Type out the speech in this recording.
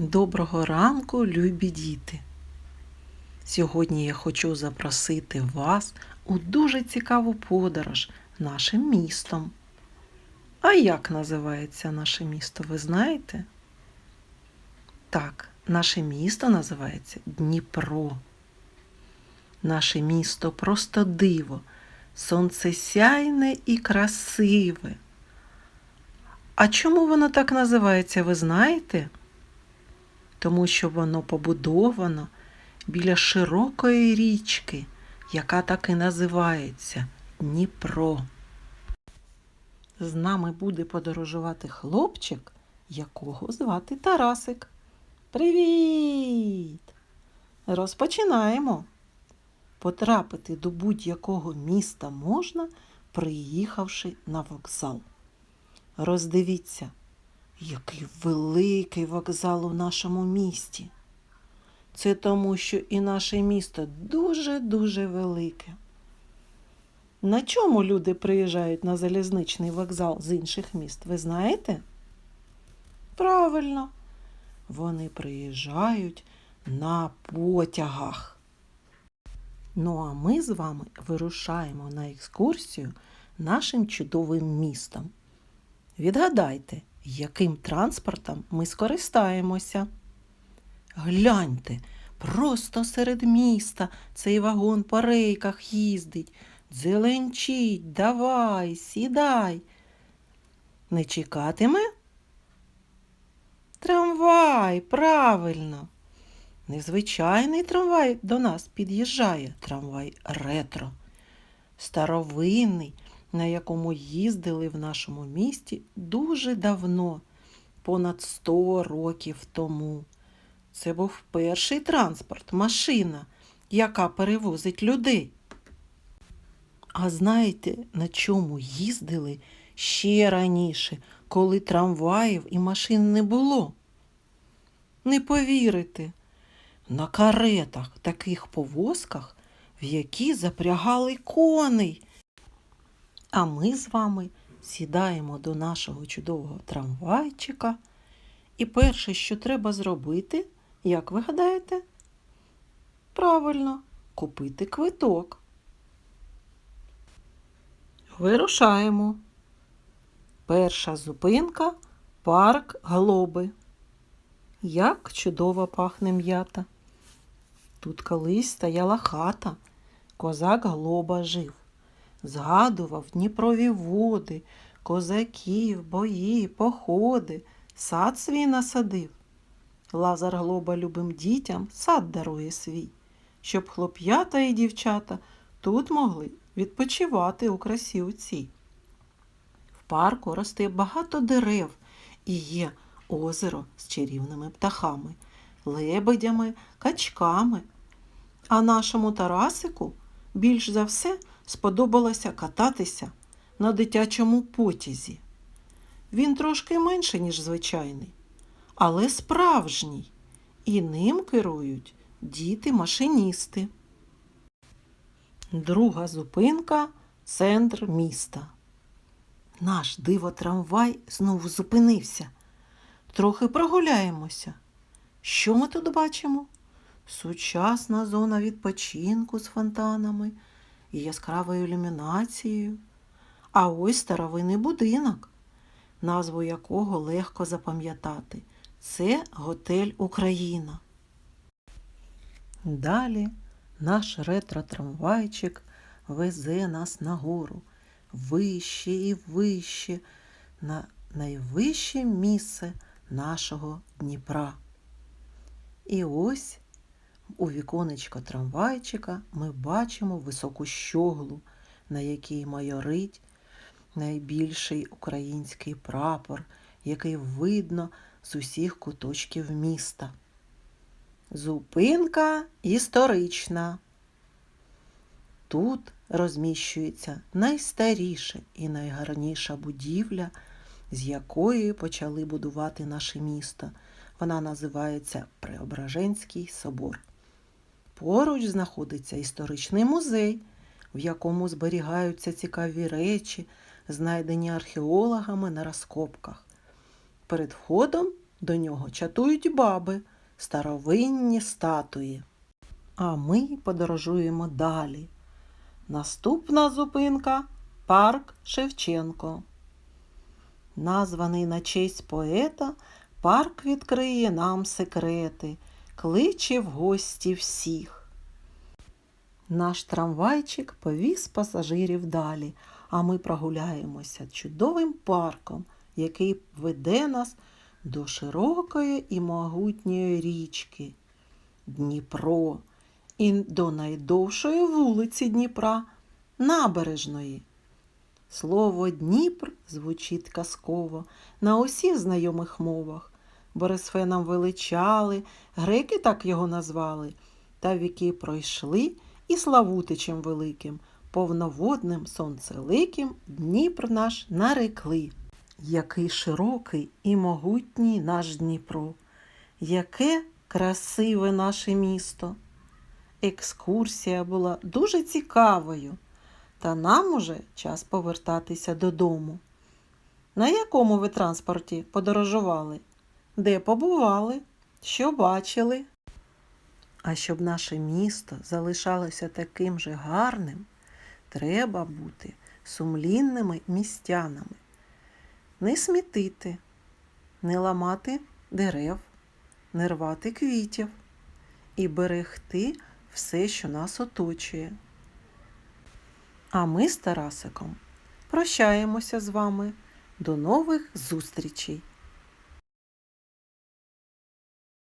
Доброго ранку, любі діти! Сьогодні я хочу запросити вас у дуже цікаву подорож нашим містом. А як називається наше місто, ви знаєте? Так, наше місто називається Дніпро. Наше місто просто диво, сонцесяйне і красиве. А чому воно так називається, ви знаєте? Тому що воно побудовано біля широкої річки, яка так і називається Дніпро. З нами буде подорожувати хлопчик, якого звати Тарасик. Привіт! Розпочинаємо. Потрапити до будь-якого міста можна, приїхавши на вокзал. Роздивіться, який великий вокзал у нашому місті. Це тому, що і наше місто дуже-дуже велике. На чому люди приїжджають на залізничний вокзал з інших міст, ви знаєте? Правильно, вони приїжджають на потягах. Ну а ми з вами вирушаємо на екскурсію нашим чудовим містом. Відгадайте, яким транспортом ми скористаємося. Гляньте, просто серед міста цей вагон по рейках їздить. Дзеленчить, давай, сідай. Не чекатиме? Трамвай, правильно. Незвичайний трамвай до нас під'їжджає, трамвай ретро. Старовинний, на якому їздили в нашому місті дуже давно, понад 100 років тому. Це був перший транспорт, машина, яка перевозить людей. А знаєте, на чому їздили ще раніше, коли трамваїв і машин не було? Не повірите, на каретах, таких повозках, в які запрягали коней. А ми з вами сідаємо до нашого чудового трамвайчика. І перше, що треба зробити, як ви гадаєте? Правильно, купити квиток. Вирушаємо. Перша зупинка парк Глоби. Як чудово пахне м'ята. Тут колись стояла хата, козак Глоба жив згадував Дніпрові води, козаків, бої, походи, сад свій насадив. Лазар Глоба любим дітям сад дарує свій, щоб хлоп'ята і дівчата тут могли відпочивати у красі цій. В парку росте багато дерев і є озеро з чарівними птахами, лебедями, качками. А нашому Тарасику більш за все сподобалося кататися на дитячому потязі. Він трошки менше, ніж звичайний, але справжній, і ним керують діти-машиністи. Друга зупинка центр міста. Наш диво трамвай знову зупинився. Трохи прогуляємося. Що ми тут бачимо? Сучасна зона відпочинку з фонтанами і яскравою ілюмінацією. А ось старовинний будинок, назву якого легко запам'ятати. Це готель Україна. Далі наш ретро-трамвайчик везе нас нагору, вище і вище, на найвище місце нашого Дніпра. І ось у віконечко трамвайчика ми бачимо високу щоглу, на якій майорить найбільший український прапор, який видно з усіх куточків міста. Зупинка історична. Тут розміщується найстаріша і найгарніша будівля, з якої почали будувати наше місто. Вона називається Преображенський собор. Поруч знаходиться історичний музей, в якому зберігаються цікаві речі, знайдені археологами на розкопках. Перед входом До нього чатують баби, старовинні статуї. А ми подорожуємо далі. Наступна зупинка парк Шевченко. Названий на честь поета, парк відкриє нам секрети, кличе в гості всіх. Наш трамвайчик повіз пасажирів далі, а ми прогуляємося чудовим парком, який веде нас до широкої і могутньої річки Дніпро і до найдовшої вулиці Дніпра набережної. Слово Дніпр звучить казково на усіх знайомих мовах. Борисфе нам величали, греки так його назвали, та віки пройшли і Славутичем великим, повноводним сонцеликим Дніпр наш нарекли. Який широкий і могутній наш Дніпро, яке красиве наше місто. Екскурсія була дуже цікавою, та нам уже час повертатися додому. На якому ви транспорті подорожували? Де побували? Що бачили? А щоб наше місто залишалося таким же гарним, треба бути сумлінними містянами, не смітити, не ламати дерев, не рвати квітів і берегти все, що нас оточує. А ми з Тарасиком прощаємося з вами. До нових зустрічей!